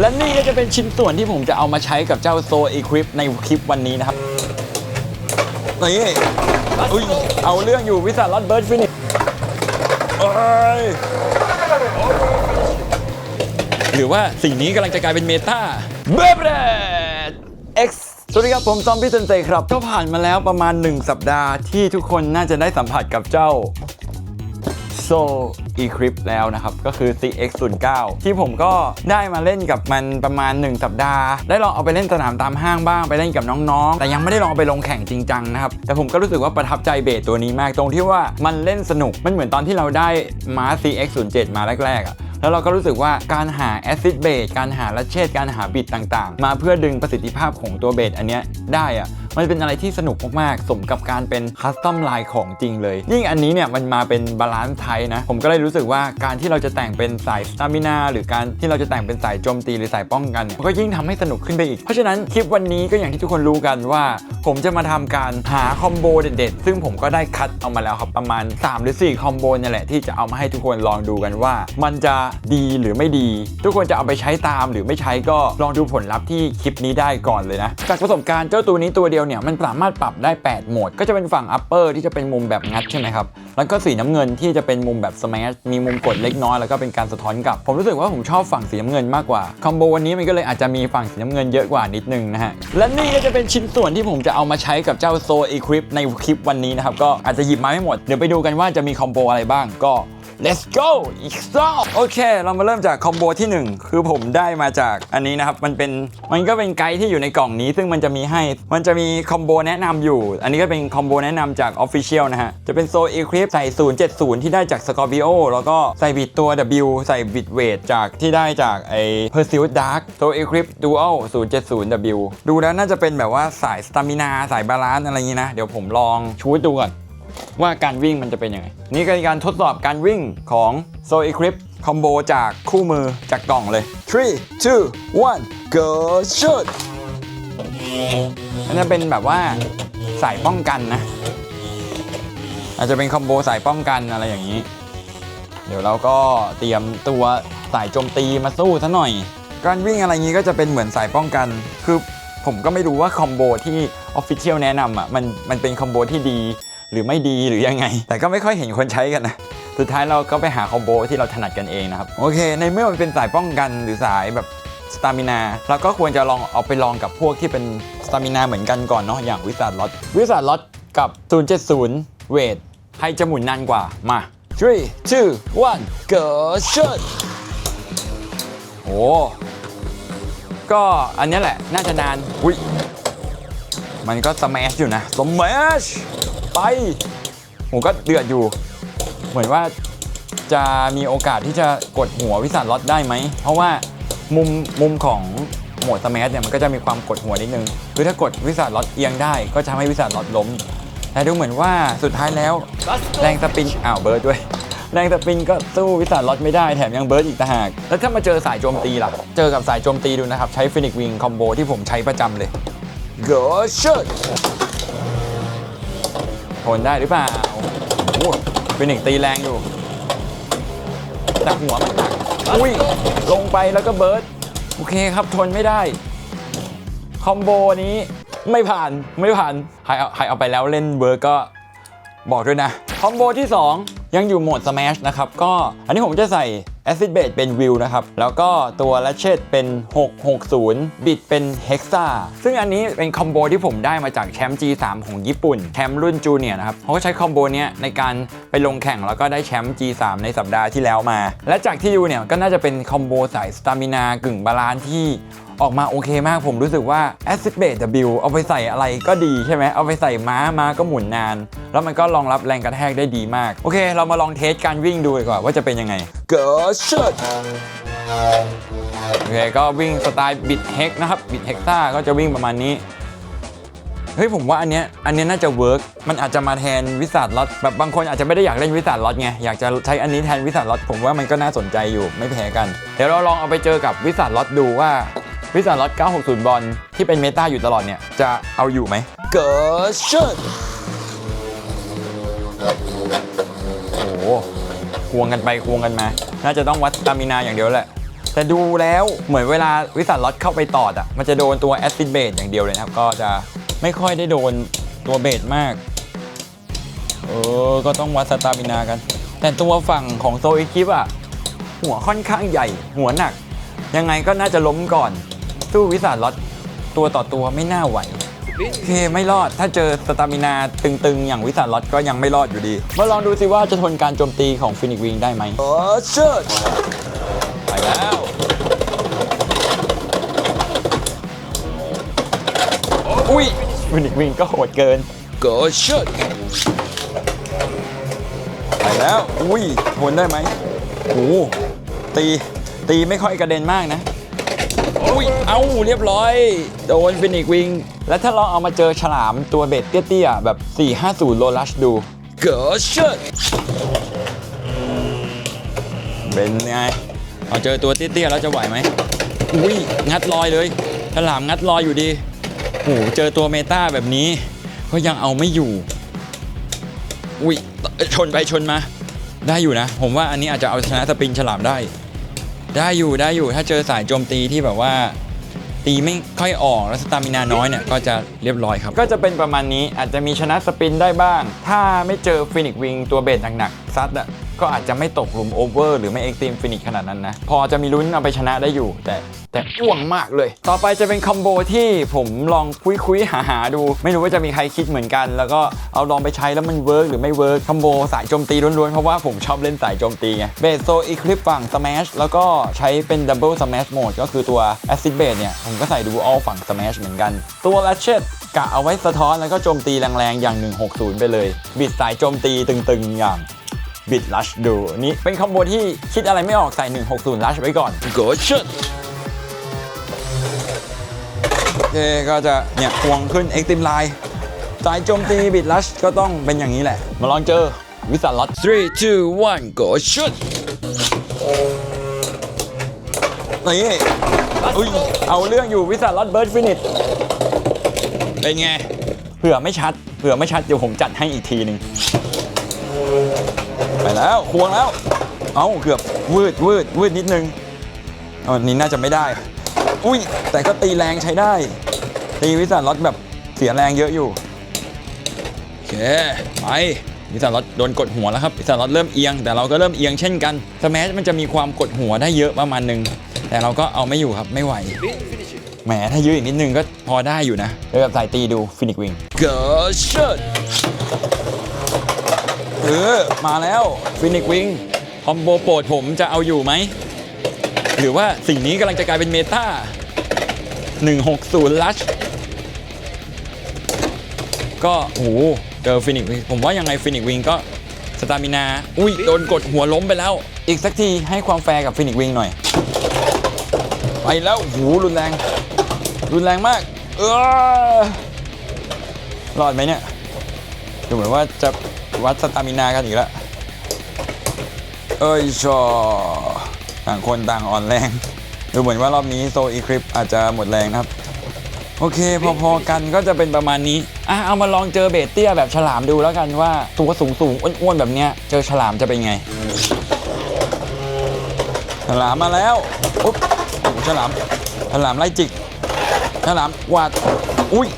และนี่ก็จะเป็นชิ้นส่วนที่ผมจะเอามาใช้กับเจ้าโซอีควิปในคลิปวันนี้นะครับนี่อุ้ยเอาเรื่องอยู่วิสาลอดเบิร์ดฟินิชโอ้ยหรือว่าสิ่งนี้กำลังจะกลายเป็นเมตาเบรเบรด X สวัสดีครับผมซอมบี้เซนเซครับ ก็ผ่านมาแล้วประมาณ 1 สัปดาห์ที่ทุกคนน่าจะได้สัมผัสกับเจ้า โซ Eclipse แล้วนะครับ ก็คือ CX09 ที่ผมก็ได้มาเล่นกับมันประมาณ 1 สัปดาห์ ได้ลองเอาไปเล่นสนามตามห้างบ้างไปเล่นกับน้องๆ แต่ยังไม่ได้ลองเอาไปลงแข่งจริงจังนะครับ แต่ผมก็รู้สึกว่าประทับใจเบสตัวนี้มากตรงที่ว่ามันเล่นสนุก มันเหมือนตอนที่เราได้มา CX07 มาแรกๆอะแล้วเราก็รู้สึกว่าการหาแอซิดเบสการหาลัชเชตการหาบิดต่างๆ มาเพื่อดึงประสิทธิภาพของตัวเบสอันเนี้ยได้อะ มันเป็นอะไรที่สนุกมากๆ สมกับการเป็นคัสตอมไลน์ของจริงเลย ยิ่งอันนี้เนี่ยมันมาเป็นบาลานซ์ไทยนะ ผมก็เลยรู้สึกว่าการที่เราจะแต่งเป็นสายสตามินาหรือการที่เราจะแต่งเป็นสายโจมตีหรือสายป้องกันมันก็ยิ่งทำให้สนุกขึ้นไปอีก เพราะฉะนั้นคลิปวันนี้ก็อย่างที่ทุกคนรู้กันว่า ผมจะมาทำการหาคอมโบเด็ดๆ ซึ่งผมก็ได้คัดเอามาแล้วครับประมาณ 3 หรือ 4 คอมโบนี่แหละที่จะเอามาให้ทุกคนลองดูกันว่า มันจะดีหรือไม่ดี ทุกคนจะเอาไปใช้ตามหรือไม่ใช้ก็ลองดูผลลัพธ์ที่คลิปนี้ได้ก่อนเลยนะจากประสบการณ์เจ้าตัวนี้ตัวเดียวเนี่ยมันสามารถปรับได้ 8 โหมด ก็จะเป็นฝั่ง upper ที่จะเป็นมุมแบบงัดใช่ไหมครับ แล้วก็สีน้ำเงินที่จะเป็นมุมแบบ smash มีมุมกดเล็กน้อยแล้วก็เป็นการสะท้อนกลับ ผมรู้สึกว่าผมชอบฝั่งสีน้ำเงินมากกว่าคอมโบวันนี้มันก็เลยอาจจะมีฝั่งสีน้ำเงินเยอะกว่านิดนึงนะฮะ และนี่ก็จะเป็นชิ้นส่วนที่ผมจะเอามาใช้กับเจ้าโซอีควิปในคลิปวันนี้นะครับก็อาจจะหยิบมาไม่หมดเดี๋ยวไปดูกันว่าจะมีคอมโบอะไรบ้างก็ let's go อีกรอบโอเค เรามาเริ่มจากคอมโบที่ 1 คือผมได้มาจากอันนี้นะครับ มันเป็นมันก็เป็นไกด์ที่อยู่ในกล่องนี้ ซึ่งมันจะมีให้ มันจะมีคอมโบแนะนำอยู่ อันนี้ก็เป็นคอมโบแนะนำจาก Official นะฮะ จะเป็นโซอีคลิปใส่ 070 ที่ได้จาก Scorpio แล้วก็ใส่บิดตัว W ใส่บิดเวทจากที่ได้จากไอ้ Pursuit Dark โซอีคลิป Dual 070W ดูแล้วน่าจะเป็นแบบว่าสายสตามินาสายบาลานซ์อะไรอย่างนี้นะ เดี๋ยวผมลองชูดดูก่อน ว่าการวิ่งมันจะเป็นยังไง นี่ก็เป็นการทดสอบการวิ่งของ s o e c l i p คอมโบจากคู่มือจากกล่องเลย 3 2 1 go shoot อันนี้เป็นแบบว่าสายป้องกันนะ อาจจะเป็นคอมโบสายป้องกันอะไรอย่างนี้ เดี๋ยวเราก็เตรียมตัวสายโจมตีมาสู้ซะหน่อย การวิ่งอะไรงี้ก็จะเป็นเหมือนสายป้องกัน คือผมก็ไม่รู้ว่าคอมโบที่ Official แนะนำอะมันมันเป็นคอมโบที่ดี หรือไม่ดีหรือยังไง แต่ก็ไม่ค่อยเห็นคนใช้กันนะสุดท้ายเราก็ไปหาคอมโบที่เราถนัดกันเองนะครับโอเค ในเมื่อมันเป็นสายป้องกันหรือสายแบบสตามินาเราก็ควรจะลองเอาไปลองกับพวกที่เป็นสตามินาเหมือนกันก่อนเนาะอย่างวิสาดล็อตวิสาดล็อตกับ 070 เวทใครจะหมุนนานกว่ามา3 2 1 go shoot โอ้ก็อันเนี้ยแหละน่าจะนานอุ้ยมันก็สแมชอยู่นะสแมช ไปผมก็เดือดอยู่ เหมือนว่าจะมีโอกาสที่จะกดหัววิสานล็อตได้ไหม เพราะว่ามุมมุมของโหมดสแมชเนี่ยมันก็จะมีความกดหัวนิดนึง คือถ้ากดวิสานล็อตเอียงได้ก็จะทำให้วิสานล็อตล้ม แต่ดูเหมือนว่าสุดท้ายแล้วแรงสปริงอ้าวเบิร์ดด้วย แรงสปริงก็สู้วิสานล็อตไม่ได้แถมยังเบิร์ดอีกต่างหาก แล้วถ้ามาเจอสายโจมตีล่ะ เจอกับสายโจมตีดูนะครับ ใช้ฟินิกวิงคอมโบที่ผมใช้ประจำเลย Go shoot ทนได้หรือเปล่าโอ้ฟินิกตีแรงอยู่แต่หัวมันหนักอุ้ยลงไปแล้วก็เบิร์ดโอเคครับทนไม่ได้ คอมโบนี้ไม่ผ่านไม่ผ่านใครเอาใครเอาไปแล้วเล่นเบิร์ดก็บอกด้วยนะ คอมโบที่ 2 ยังอยู่โหมด Smash นะครับ ก็อันนี้ผมจะใส่ Acid Base เป็นวิวนะครับ แล้วก็ตัว Ratchet เป็น 660 บิดเป็น Hexa ซึ่งอันนี้เป็นคอมโบที่ผมได้มาจากแชมป์ G3 ของญี่ปุ่น แชมป์รุ่นจูเนียร์นะครับเขาก็ใช้คอมโบนี้ในการไปลงแข่งแล้วก็ได้แชมป์ G3 ในสัปดาห์ที่แล้วมา และจากที่ดูเนี่ยก็น่าจะเป็นคอมโบสายสตามินากึ่งบาลานซ์ที่ออกมาโอเคมากผมรู้สึกว่า Acid Base W เอาไปใส่อะไรก็ดีใช่ไหมเอาไปใส่ม้าม้าก็หมุนนาน แล้วมันก็รองรับแรงกระแทกได้ดีมาก โอเค เรามาลองเทสการวิ่งดูดีกว่าว่าจะเป็นยังไง Go shot โอเคก็วิ่งสไตล์บิดเฮกนะครับบิดเฮกซ่าก็จะวิ่งประมาณนี้เฮ้ยผมว่าอันเนี้ยอันเนี้ยน่าจะเวิร์กมันอาจจะมาแทนวิสัทล็อตแบบบางคนอาจจะไม่ได้อยากเล่นวิสัทล็อตไงอยากจะใช้อันนี้แทนวิสัทล็อตผมว่ามันก็น่าสนใจอยู่ไม่แพ้กัน เดี๋ยวเราลองเอาไปเจอกับวิสัทล็อตดูว่า วิสัทล็อต960 บอลที่เป็นเมตาอยู่ตลอดเนี่ย จะเอาอยู่ไหมเกิดชุดโอ้โหควงกันไปควงกันมา น่าจะต้องวัดสตามินาอย่างเดียวแหละ แต่ดูแล้วเหมือนเวลาวิสันล็อตเข้าไปตอดอะ มันจะโดนตัวแอสซิดเบสอย่างเดียวเลยนะครับ ก็จะไม่ค่อยได้โดนตัวเบสมาก เออ ก็ต้องวัดสตามินากัน แต่ตัวฝั่งของโซอิคิปอะ หัวค่อนข้างใหญ่ หัวหนัก ยังไงก็น่าจะล้มก่อน สู้วิสันล็อตตัวต่อตัวไม่น่าไหวโอเคไม่รอดถ้าเจอสตามินาตึงๆ อย่างวิสันล็อตก็ยังไม่รอดอยู่ดี มาลองดูสิว่าจะทนการโจมตีของฟินิกวิงได้ไหมโอ้เชิดไปแล้วอุ้ยฟินิกวิงก็โหดเกินโกเชิดไปแล้วอุ้ยทนได้ไหมโอ้โหตีตีไม่ค่อยกระเด็นมากนะอุ้ย เอาเรียบร้อย โดนฟินิกวิง แล้วถ้าลองเอามาเจอฉลามตัวเบ็ดเตี้ยๆแบบ 450 โลลัชดู เกิดเชิดเป็นไงเอาเจอตัวเตี้ยๆแล้วจะไหวไหมอุ้ยงัดลอยเลยฉลามงัดลอยอยู่ดีโอ้โหเจอตัวเมตาแบบนี้ ก็ยังเอาไม่อยู่ อุ้ยชนไปชนมา ได้อยู่นะ ผมว่าอันนี้อาจจะเอาชนะสปริงฉลามได้ ได้อยู่ได้อยู่ถ้าเจอสายโจมตีที่แบบว่า ตีไม่ค่อยออกแล้วสตามินาน้อยเนี่ยก็จะเรียบร้อยครับก็จะเป็นประมาณนี้อาจจะมีชนะสปินได้บ้าง ถ้าไม่เจอฟินิกวิงตัวเบสหนักๆซัดอะ ก็อาจจะไม่ตกหลุมโอเวอร์หรือไม่เอ็กซ์ตรีมฟินิกขนาดนั้นนะ พอจะมีลุ้นเอาไปชนะได้อยู่ แต่แต่อ้วงมากเลย ต่อไปจะเป็นคอมโบที่ผมลองคุยคุยหาหาดู ไม่รู้ว่าจะมีใครคิดเหมือนกัน แล้วก็เอาลองไปใช้แล้วมันเวิร์กหรือไม่เวิร์กคอมโบสายโจมตีล้วนๆ เพราะว่าผมชอบเล่นสายโจมตีไงเบสโซอีคลิปฝั่งสแมชแล้วก็ใช้เป็นดับเบิลสแมชโหมดก็คือตัวแอซิดเบสเนี่ยผมก็ใส่ดูอัลฝั่งสแมชเหมือนกัน ตัวแรชเชตกะเอาไว้สะท้อนแล้วก็โจมตีแรงๆอย่าง 160 ไปเลย บิดสายโจมตีตึงๆอย่าง บิดลัชดูนี่เป็นคอมโบที่คิดอะไรไม่ออกใส่ 160ลัชไว้ก่อนโกชดโอเคก็จะเนี่ยควงขึ้นเอ็กติมไลน์สายโจมตีบิดลัชก็ต้องเป็นอย่างนี้แหละ มาลองเจอวิสันล็อต3 2 1 go shoot นี่อุ้ยเอาเรื่องอยู่วิสันล็อตเบิร์ดฟินิชเป็นไง เผื่อไม่ชัด เผื่อไม่ชัดเดี๋ยวผมจัดให้อีกทีหนึ่งไป แล้วควงแล้ว เอาเกือบวืดวืดวืดนิดนึงอันนี้น่าจะไม่ได้ อุ้ย แต่ก็ตีแรงใช้ได้ ตีวิสันล็อตแบบเสียแรงเยอะอยู่โอเคไปวิสันล็อตโดนกดหัวแล้วครับวิสันล็อตเริ่มเอียง แต่เราก็เริ่มเอียงเช่นกันสแมชมันจะมีความกดหัวได้เยอะประมาณนึง แต่เราก็เอาไม่อยู่ครับไม่ไหวแหมถ้ายืดอีกนิดนึงก็พอได้อยู่นะเดี๋ยวแบบสายตีดูฟินิกวิงเกิร์ช เออ มาแล้วฟินิกวิงคอมโบโปรดผมจะเอาอยู่ไหม หรือว่าสิ่งนี้กำลังจะกลายเป็นเมตา160ลัชก็โอ้โหเจอฟินิกวิงผมว่ายังไงฟินิกวิงก็สตามินา อุ้ย โดนกดหัวล้มไปแล้ว อีกสักทีให้ความแฟร์กับฟินิกวิงหน่อย ไปแล้วโอ้โหรุนแรง รุนแรงมาก เออรอดไหมเนี่ย ดูเหมือนว่าจะ วัดสตามินากันอีกแล้วเอ้ยชอต่างคนต่างอ่อนแรง ดูเหมือนว่ารอบนี้โซอีคลิปอาจจะหมดแรงนะครับ โอเค พอๆกันก็จะเป็นประมาณนี้ อะ เอามาลองเจอเบสเตี้ยแบบฉลามดูแล้วกันว่า ตัวสูงสูงๆอ้วนๆ แบบเนี้ย เจอฉลามจะเป็นไง ฉลามมาแล้วอุ๊บฉลาม ฉลามไล่จิก ฉลามกวาด อุ้ย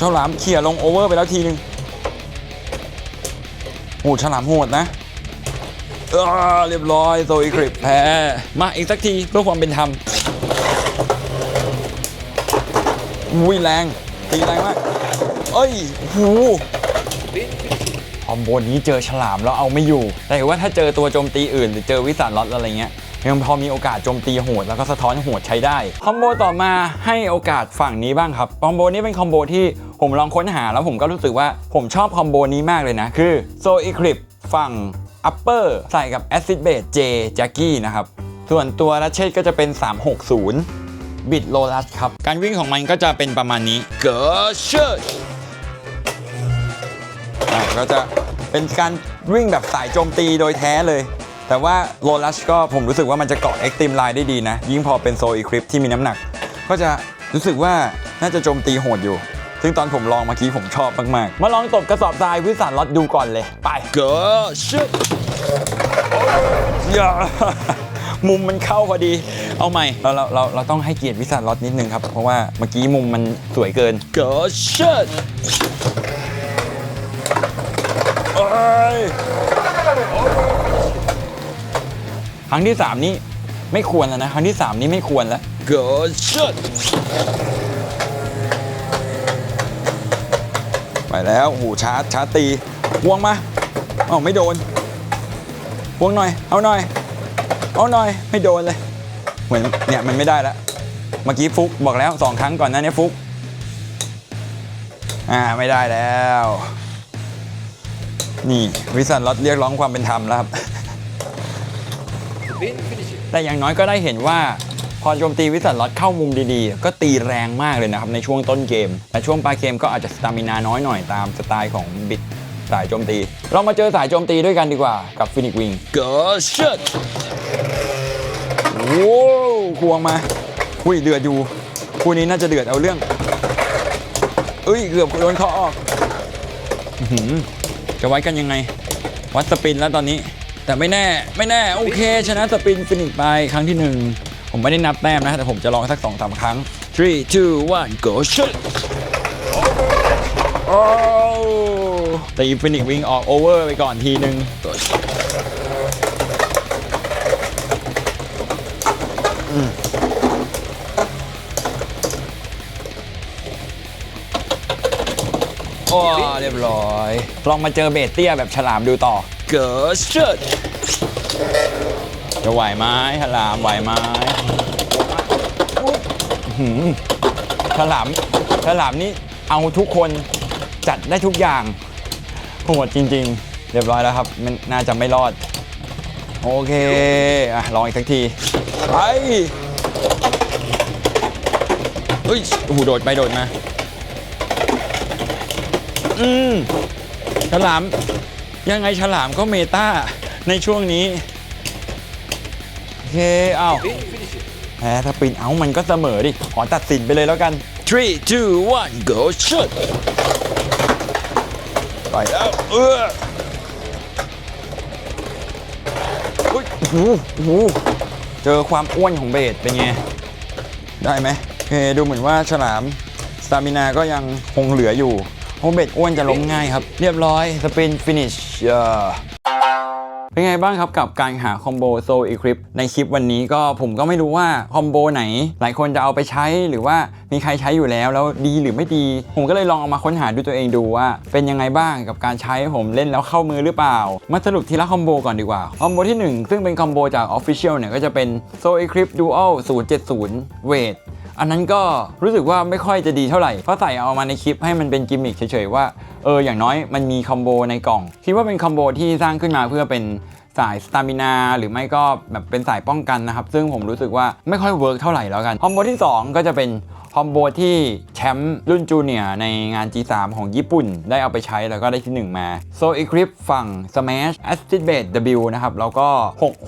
ฉลามเขี่ยลงโอเวอร์ไปแล้วทีนึง โหฉลามโหดนะเออเรียบร้อยโซอีคลิปแพ้มาอีกสักทีเพื่อความเป็นธรรมอุ้ยแรงตีแรงมาก เอ้ยหูคอมโบนี้เจอฉลามแล้วเอาไม่อยู่ แต่ว่าถ้าเจอตัวโจมตีอื่น หรือเจอวิสานล็อตอะไรเงี้ยยังพอมีโอกาสโจมตีโหดแล้วก็สะท้อนโหดใช้ได้ คอมโบต่อมาให้โอกาสฝั่งนี้บ้างครับ คอมโบนี้เป็นคอมโบที่ ผมลองค้นหาแล้วผมก็รู้สึกว่าผมชอบคอมโบนี้มากเลยนะ คือโซอีคลิปฝั่ง upper ใส่กับ acid base J Jackie นะครับ ส่วนตัวรัชเชตก็จะเป็น 360 บิดโลลัสครับ การวิ่งของมันก็จะเป็นประมาณนี้เกิร์ชอะก็จะเป็นการวิ่งแบบสายโจมตีโดยแท้เลย แต่ว่าโลลัสก็ผมรู้สึกว่ามันจะเกาะเอ็กต m มไลน์ได้ดีนะ ยิ่งพอเป็นโซอีคลิปที่มีน้ำหนัก ก็จะรู้สึกว่าน่าจะโจมตีโหดอยู่ ซึ่งตอนผมลองเมื่อกี้ผมชอบมากๆ มาลองตบกระสอบทรายวิสานล็อตดูก่อนเลย ไปเกิร์ชอย่ามุมมันเข้าพอดี เอาใหม่ เราเราเราเราต้องให้เกียรติวิสานล็อตนิดนึงครับ เพราะว่าเมื่อกี้มุมมันสวยเกินเกิดเชิดโอ้ยครั้งที่สามนี้ไม่ควรแล้วนะ ครั้งที่สามนี้ไม่ควรแล้วเกิดเชิด ไปแล้วโอ้โหชาร์จชาร์จตีวงมาเอ้าไม่โดนวงหน่อย เอาหน่อย เอาหน่อย ไม่โดนเลย เหมือนเนี่ยมันไม่ได้แล้ว เมื่อกี้ฟุกบอกแล้วสองครั้งก่อนหนะเนี่ยฟุก อ่าไม่ได้แล้ว นี่วิสันล็อตเรียกร้องความเป็นธรรมแล้วครับแต่อย่างน้อยก็ได้เห็นว่า พอโจมตีวิสันล็อตเข้ามุมดีๆ ก็ตีแรงมากเลยนะครับในช่วงต้นเกม แต่ช่วงปลายเกมก็อาจจะสตามินาน้อยหน่อยตามสไตล์ของบิดสายโจมตี เรามาเจอสายโจมตีด้วยกันดีกว่ากับฟินิกวิงเกิร์ชดโว้วควงมาอุ้ยเดือดอยู่คู่นี้น่าจะเดือดเอาเรื่องเอ้ยเกือบโดนเคาะออกอื้อหือจะไว้กันยังไง วัดสปินแล้วตอนนี้ แต่ไม่แน่ไม่แน่โอเค ชนะสปินฟินิกไปครั้งที่หนึ่ง ผมไม่ได้นับแต้มนะแต่ผมจะลองสักสองสามครั้ง three two one go shoot โอ้ตีฟินิกวิงออกโอเวอร์ไปก่อนทีนึงโอ้เรียบร้อย ลองมาเจอเบสเตี้ยแบบฉลามดูต่อ เกิดเชิ จะไหวไหมฉลามไหวไหมอื้อหือฉลามฉลามนี่เอาทุกคนจัดได้ทุกอย่างโหดจริง ๆ เรียบร้อยแล้วครับมันน่าจะไม่รอด โอเคอะลองอีกสักทีไปเฮ้ยโอ้โหโดดไปโดดมาอืมฉลามยังไงฉลามก็เมตาในช่วงนี้ เคอ้าว แพ้ถ้าปินเอามันก็เสมอดิ ขอตัดสินไปเลยแล้วกัน three two one go shoot ไปแล้วเอออุ๊ยโอ้โหโอ้โหเจอความอ้วนของเบสเป็นไง ได้ไหมโอเคดูเหมือนว่าฉลามสตามินาก็ยังคงเหลืออยู่โฮเบตอ้วนจะล้มง่ายครับ เรียบร้อย สปินฟินิชเเป็นไงบ้างครับกับการหาคอมโบโซอีคริปในคลิปวันนี้ก็ผมก็ไม่รู้ว่าคอมโบไหน หลายคนจะเอาไปใช้หรือว่ามีใครใช้อยู่แล้ว แล้วดีหรือไม่ดี ผมก็เลยลองเอามาค้นหาด้วยตัวเองดูว่า เป็นยังไงบ้างกับการใช้ผมเล่นแล้วเข้ามือหรือเปล่า มาสรุปทีละคอมโบก่อนดีกว่า คอมโบที่ 1 ซึ่งเป็นคอมโบจาก Official เนี่ยก็จะเป็น s o e c r y p t Dual 070เวท อันนั้นก็รู้สึกว่าไม่ค่อยจะดีเท่าไหร่เพราะใส่เอามาในคลิปให้มันเป็นกิมมิคเฉยๆว่าเอออย่างน้อยมันมีคอมโบในกล่องคิดว่าเป็นคอมโบที่สร้างขึ้นมาเพื่อเป็นสายสตามินาหรือไม่ก็แบบเป็นสายป้องกันนะครับ ซึ่งผมรู้สึกว่าไม่ค่อยเวิร์กเท่าไหร่แล้วกันคอมโบที่ 2 ก็จะเป็น คอมโบที่แชมป์รุ่นจูเนียร์ในงาน G3 ของญี่ปุ่น ได้เอาไปใช้แล้วก็ได้ที่ 1 มา โซอีคลิปฝั่ง Smash Acid b a t e W นะครับ แล้วก็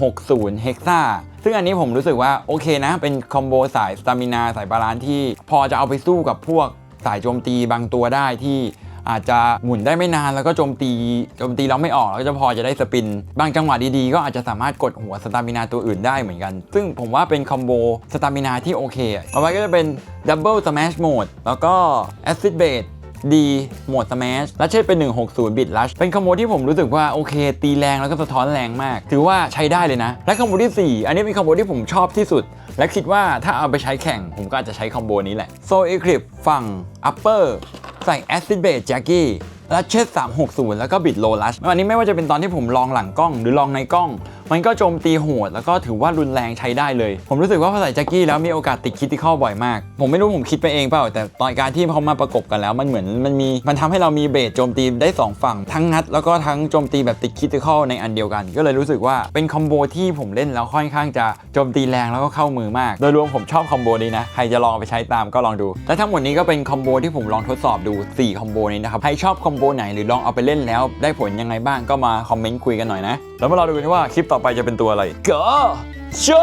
660 Hexa ซึ่งอันนี้ผมรู้สึกว่าโอเคนะ เป็นคอมโบสายสตามินาสายบาลานซ์ที่พอจะเอาไปสู้กับพวกสายโจมตีบางตัวได้ที่ อาจจะหมุนได้ไม่นานแล้วก็โจมตีโจมตีเราไม่ออกแล้วก็จะพอจะได้สปิน บางจังหวะดีๆ ก็อาจจะสามารถกดหัวสตามินาตัวอื่นได้เหมือนกัน ซึ่งผมว่าเป็นคอมโบสตามินาที่โอเคอะต่อไปก็จะเป็นดับเบิลสแมชโหมดแล้วก็แอซิดเบดดีโหมดสแมชและเช่นเป็น 160 บิตลัช เป็นคอมโบที่ผมรู้สึกว่า โอเค ตีแรงแล้วก็สะท้อนแรงมาก ถือว่าใช้ได้เลยนะ และคอมโบที่ 4 อันนี้เป็นคอมโบที่ผมชอบที่สุด และคิดว่าถ้าเอาไปใช้แข่ง ผมก็อาจจะใช้คอมโบนี้แหละโซเอคลิปฝั่ง upper ใส่ acid base jacky และเชส360 แล้วก็บิดโลลัชวันนี้ไม่ว่าจะเป็นตอนที่ผมลองหลังกล้องหรือลองในกล้อง มันก็โจมตีโหดแล้วก็ถือว่ารุนแรงใช้ได้เลย ผมรู้สึกว่าพอใส่แจ็คกี้แล้วมีโอกาสติดคิติคอลบ่อยมาก ผมไม่รู้ผมคิดไปเองเปล่า แต่ตอนการที่เขามาประกบกันแล้วมันเหมือนมันมีมันทำให้เรามีเบสโจมตีได้ 2 ฝั่ง ทั้งงัดแล้วก็ทั้งโจมตีแบบติดคิติคอลในอันเดียวกัน ก็เลยรู้สึกว่าเป็นคอมโบที่ผมเล่นแล้วค่อนข้างจะโจมตีแรงแล้วก็เข้ามือมาก โดยรวมผมชอบคอมโบนี้นะใครจะลองไปใช้ตามก็ลองดูและทั้งหมดนี้ก็เป็นคอมโบที่ผมลองทดสอบดู4คอมโบนี้นะครับใครชอบคอมโบไหนหรือลองเอาไปเล่นแล้วได้ผลยังไงบ้างก็มาคอมเมนต์คุยกันหน่อยนะแล้วมาเราดูกันว่าคลิปต่อไปจะเป็นตัวอะไรก็ช